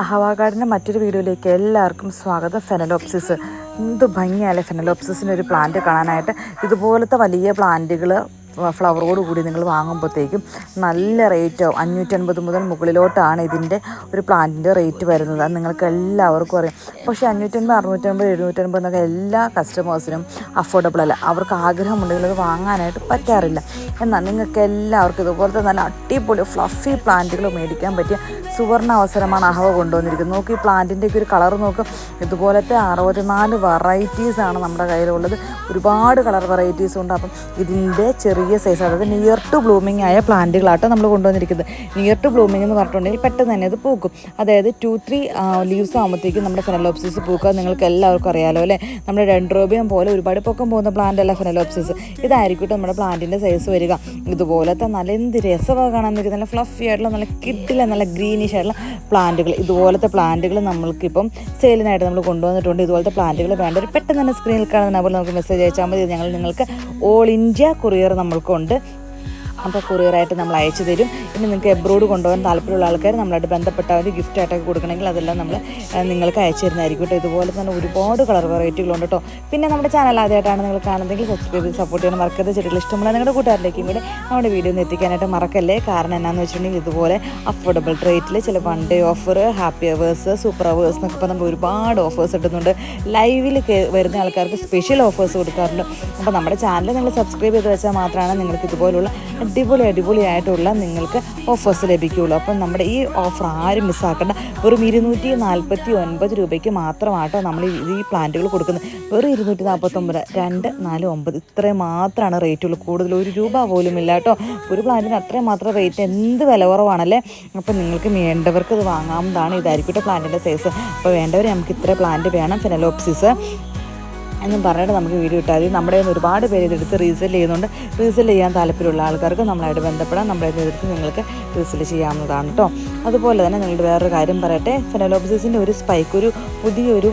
അഹവാഗാർഡിന്റെ മറ്റൊരു വീഡിയോയിലേക്ക് എല്ലാവർക്കും സ്വാഗതം. ഫെനലോപ്സിസ് എന്ത് ഭംഗിയല്ലേ ഫെനലോപ്സിസിന്റെ ഒരു പ്ലാന്റ് കാണാനായിട്ട്. ഇതുപോലത്തെ വലിയ പ്ലാന്റുകൾ ഫ്ലവറോട് കൂടി നിങ്ങൾ വാങ്ങുമ്പോഴത്തേക്കും നല്ല റേറ്റ് അഞ്ഞൂറ്റൻപത് മുതൽ മുകളിലോട്ടാണ് ഇതിന്റെ ഒരു പ്ലാന്റിന്റെ റേറ്റ് വരുന്നത്. അത് നിങ്ങൾക്ക് എല്ലാവർക്കും അറിയാം. പക്ഷേ അഞ്ഞൂറ്റൻപത് അറുന്നൂറ്റൻപത് എഴുന്നൂറ്റൻപത് എന്നൊക്കെ എല്ലാ കസ്റ്റമേഴ്സിനും അഫോർഡബിൾ അല്ല. അവർക്ക് ആഗ്രഹമുണ്ടെങ്കിൽ അത് വാങ്ങാനായിട്ട് പറ്റാറില്ല. എന്നാൽ നിങ്ങൾക്ക് എല്ലാവർക്കും ഇതുപോലത്തെ നല്ല അടിപൊളി ഫ്ലഫി പ്ലാന്റുകൾ മേടിക്കാൻ പറ്റിയ സുവർണ അവസരമാണ് അഹവ കൊണ്ടുവന്നിരിക്കുന്നത്. നോക്കി ഈ പ്ലാന്റിന്റെ ഒക്കെ ഒരു കളർ നോക്കും. ഇതുപോലത്തെ അറുപത്തിനാല് വെറൈറ്റീസാണ് നമ്മുടെ കയ്യിലുള്ളത്. ഒരുപാട് കളർ വെറൈറ്റീസ് ഉണ്ട്. അപ്പം ഇതിന്റെ ചെറിയ സൈസ് അതായത് നിയർ ടു ബ്ലൂമിങ് ആയ പ്ലാന്റുകളാട്ടോ നമ്മൾ കൊണ്ടുവന്നിരിക്കുന്നത്. നിയർ ടു ബ്ലൂമിംഗ് എന്ന് പറഞ്ഞിട്ടുണ്ടെങ്കിൽ പെട്ടെന്ന് തന്നെ അത് പൂക്കും. അതായത് ടു ത്രീ ലീവ്സ് ആകുമ്പോഴത്തേക്കും നമ്മുടെ ഫെനലോപ്സിസ് പൂക്കുക. നിങ്ങൾക്ക് എല്ലാവർക്കും അറിയാലോ അല്ലേ? നമ്മുടെ ഡെൻഡ്രോബിയം പോലെ ഒരുപാട് പൊക്കം പോകുന്ന പ്ലാന്റ് അല്ല ഫെനലോപ്സിസ് ഇതായിരിക്കും നമ്മുടെ പ്ലാന്റിന്റെ സൈസ് വരിക. ഇതുപോലത്തെ നല്ല എന്ത് രസമാണ് കാണാൻ നിൽക്കുന്ന നല്ല ഫ്ലഫി ആയിട്ടുള്ള നല്ല കിട്ടില്ല നല്ല ഗ്രീനിഷ് ആയിട്ടുള്ള പ്ലാന്റുകൾ ഇതുപോലത്തെ പ്ലാന്റുകൾ നമ്മൾക്കിപ്പം സെയിലിനായിട്ട് നമ്മൾ കൊണ്ടുവന്നിട്ടുണ്ട്. ഇതുപോലത്തെ പ്ലാന്റുകൾ വേണ്ട ഒരു പെട്ടെന്ന് തന്നെ സ്ക്രീനിൽ കാണുന്ന നമ്പറിൽ നമുക്ക് മെസ്സേജ് അയച്ചാൽ മതി. ഞങ്ങൾ നിങ്ങൾക്ക് ഓൾ ഇന്ത്യ കൊറിയർ നമ്മൾക്കുണ്ട്. അപ്പോൾ കൊറിയറായിട്ട് നമ്മൾ അയച്ചു തരും. ഇനി നിങ്ങൾക്ക് എബ്രോഡ് കൊണ്ടുപോകാൻ താല്പര്യമുള്ള ആൾക്കാർ നമ്മളായിട്ട് ബന്ധപ്പെട്ടവർ ഗിഫ്റ്റ് ആയിട്ടൊക്കെ കൊടുക്കണമെങ്കിൽ അതെല്ലാം നമ്മൾ നിങ്ങൾക്ക് അയച്ചു തരുന്നതായിരിക്കും കേട്ടോ. ഇതുപോലെ തന്നെ ഒരുപാട് കളർ വെറൈറ്റികളുണ്ട് കേട്ടോ. പിന്നെ നമ്മുടെ ചാനൽ ആദ്യമായിട്ടാണ് നിങ്ങൾ കാണുന്നതെങ്കിൽ സബ്സ്ക്രൈബ് ചെയ്ത് സപ്പോർട്ട് ചെയ്യാൻ മറക്കരുത്. ചെടികൾ ഇഷ്ടമുള്ള നിങ്ങളുടെ കൂട്ടുകാരിലേക്കും കൂടെ നമ്മുടെ വീഡിയോ ഒന്ന് എത്തിക്കാനായിട്ട് മറക്കല്ലേ? കാരണം എന്നാന്ന് വെച്ചിട്ടുണ്ടെങ്കിൽ ഇതുപോലെ അഫോർഡബിൾ റേറ്റിൽ ചില one day offer happy hours super hours എന്നൊക്കെ പറഞ്ഞാൽ ഒരുപാട് ഓഫേഴ്സ് കിട്ടുന്നുണ്ട്. ലൈവിൽ വരുന്ന ആൾക്കാർക്ക് സ്പെഷ്യൽ ഓഫേഴ്സ് കൊടുക്കാറുണ്ട്. അപ്പോൾ നമ്മുടെ ചാനൽ നിങ്ങൾ സബ്സ്ക്രൈബ് ചെയ്ത് വെച്ചാൽ മാത്രമാണ് നിങ്ങൾക്ക് ഇതുപോലുള്ള അടിപൊളി അടിപൊളിയായിട്ടുള്ള നിങ്ങൾക്ക് ഓഫേഴ്സ് ലഭിക്കുകയുള്ളൂ അപ്പം നമ്മുടെ ഈ ഓഫർ ആരും മിസ്സാക്കേണ്ട വെറും ഇരുന്നൂറ്റി നാൽപ്പത്തി ഒൻപത് രൂപയ്ക്ക് മാത്രമാട്ടോ നമ്മൾ ഈ- ഈ പ്ലാന്റുകൾ കൊടുക്കുന്നത്. വെറും ഇരുന്നൂറ്റി നാൽപ്പത്തൊമ്പത് രണ്ട് നാല് ഒമ്പത് ഇത്രയും മാത്രമാണ് റേറ്റുള്ളൂ കൂടുതൽ ഒരു രൂപ പോലും ഇല്ല കേട്ടോ. ഒരു പ്ലാന്റിന് അത്രയും മാത്രം റേറ്റ് എന്ത് വില കുറവാണല്ലേ? അപ്പം നിങ്ങൾക്ക് വേണ്ടവർക്ക് ഇത് വാങ്ങാവുന്നതാണ്. ഇതായിരിക്കും കേട്ടോ പ്ലാന്റിന്റെ സൈസ് അപ്പോൾ വേണ്ടവർ നമുക്ക് ഇത്ര പ്ലാന്റ് വേണം. ഫെനലോപ്സിസ് എന്നും പറഞ്ഞിട്ട് നമുക്ക് വീഡിയോ ഇട്ടാൽ മതി. നമ്മുടെ നിന്ന് ഒരുപാട് പേര് ഇതെടുത്ത് റീസെൽ ചെയ്യുന്നുണ്ട്. റീസെൽ ചെയ്യാൻ താല്പര്യമുള്ള ആൾക്കാർക്ക് നമ്മളായിട്ട് ബന്ധപ്പെടാം. നമ്മുടെ എടുത്ത് നിങ്ങൾക്ക് റീസെൽ ചെയ്യാവുന്നതാണ് കേട്ടോ അതുപോലെ തന്നെ നിങ്ങളുടെ വേറൊരു കാര്യം പറയട്ടെ. ഫെനലോപ്സിസിന്റെ ഒരു സ്പൈക്ക് ഒരു പുതിയൊരു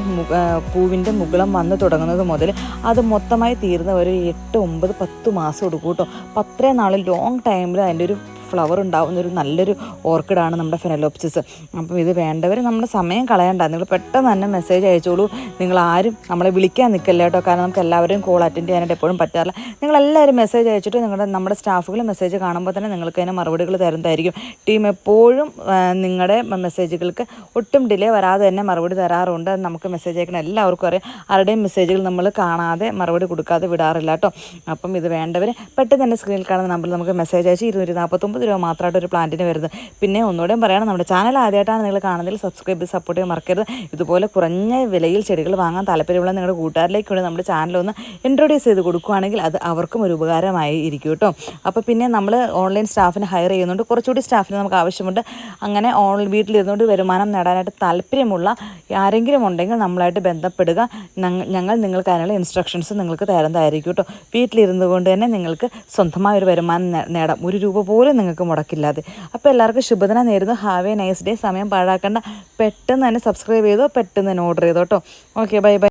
പൂവിന്റെ മുകളം വന്ന് തുടങ്ങുന്നത് മുതൽ അത് മൊത്തമായി തീർന്ന ഒരു എട്ട് ഒമ്പത് പത്ത് മാസം എടുക്കും കേട്ടോ അപ്പോൾ അത്രയും നാൾ ലോങ് ടൈമിൽ അതിന്റെ ഒരു ഫ്ലവർ ഉണ്ടാവുന്ന ഒരു നല്ലൊരു ഓർക്കിഡാണ് നമ്മുടെ ഫെനലോപ്സിസ് അപ്പം ഇത് വേണ്ടവർ നമ്മുടെ സമയം കളയണ്ട. നിങ്ങൾ പെട്ടെന്ന് തന്നെ മെസ്സേജ് അയച്ചോളൂ. നിങ്ങൾ ആരും നമ്മളെ വിളിക്കാൻ നിൽക്കല്ല കേട്ടോ. കാരണം നമുക്ക് എല്ലാവരും കോൾ അറ്റൻഡ് ചെയ്യാനായിട്ട് എപ്പോഴും പറ്റാറില്ല. നിങ്ങളെല്ലാവരും മെസ്സേജ് അയച്ചിട്ട് നിങ്ങളുടെ നമ്മുടെ സ്റ്റാഫുകൾ മെസ്സേജ് കാണുമ്പോൾ തന്നെ നിങ്ങൾക്ക് അതിന് മറുപടികൾ തരുന്നതായിരിക്കും. ടീം എപ്പോഴും നിങ്ങളുടെ മെസ്സേജുകൾക്ക് ഒട്ടും ഡിലേ വരാതെ തന്നെ മറുപടി തരാറുണ്ട്. നമുക്ക് മെസ്സേജ് അയക്കണം എല്ലാവർക്കും അറിയാം. ആരുടെയും മെസ്സേജുകൾ നമ്മൾ കാണാതെ മറുപടി കൊടുക്കാതെ വിടാറില്ല കേട്ടോ. അപ്പം ഇത് വേണ്ടവർ പെട്ടെന്ന് തന്നെ സ്ക്രീനിൽ കാണുന്ന നമ്പറിൽ നമുക്ക് മെസ്സേജ് അയച്ച് ഇരുന്നൂറ്റി നാൽപ്പത്തൊമ്പത് രൂപ മാത്രമായിട്ട് ഒരു പ്ലാന്റിന് വരുന്നത്. പിന്നെ ഒന്നുകൂടെയും പറയണം നമ്മുടെ ചാനൽ ആദ്യമായിട്ടാണ് നിങ്ങൾ കാണുന്നതിൽ സബ്സ്ക്രൈബ് സപ്പോർട്ട് ചെയ്യാൻ മറക്കരുത്. ഇതുപോലെ കുറഞ്ഞ വിലയിൽ ചെടികൾ വാങ്ങാൻ താല്പര്യമുള്ള നിങ്ങളുടെ കൂട്ടുകാരിലേക്ക് കൂടി നമ്മുടെ ചാനൽ ഒന്ന് ഇൻട്രൊഡ്യൂസ് ചെയ്ത് കൊടുക്കുകയാണെങ്കിൽ അത് അവർക്കും ഒരു ഉപകാരമായി ഇരിക്കും കേട്ടോ. അപ്പോൾ പിന്നെ നമ്മൾ ഓൺലൈൻ സ്റ്റാഫിനെ ഹയർ ചെയ്യുന്നുണ്ട്. കുറച്ചുകൂടി സ്റ്റാഫിന് നമുക്ക് ആവശ്യമുണ്ട്. അങ്ങനെ ഓൺ വീട്ടിലിരുന്നുകൊണ്ട് വരുമാനം നേടാനായിട്ട് താല്പര്യമുള്ള ആരെങ്കിലും ഉണ്ടെങ്കിൽ നമ്മളായിട്ട് ബന്ധപ്പെടുക. ഞങ്ങൾ നിങ്ങൾക്ക് അതിനുള്ള ഇൻസ്ട്രക്ഷൻസ് നിങ്ങൾക്ക് തരുന്നതായിരിക്കും കേട്ടോ. വീട്ടിലിരുന്നു കൊണ്ട് തന്നെ നിങ്ങൾക്ക് സ്വന്തമായ ഒരു വരുമാനം നേടാം. ഒരു രൂപ പോലും നിങ്ങൾക്ക് മുടക്കില്ലാതെ. അപ്പോൾ എല്ലാവർക്കും ശുഭദിനം നേരുന്നു. ഹാവ് എ നൈസ് ഡേ സമയം പാഴാക്കേണ്ട. പെട്ടെന്ന് തന്നെ സബ്സ്ക്രൈബ് ചെയ്തോ പെട്ടെന്ന് തന്നെ ഓർഡർ ചെയ്തോ കേട്ടോ ഓക്കെ ബൈ ബൈ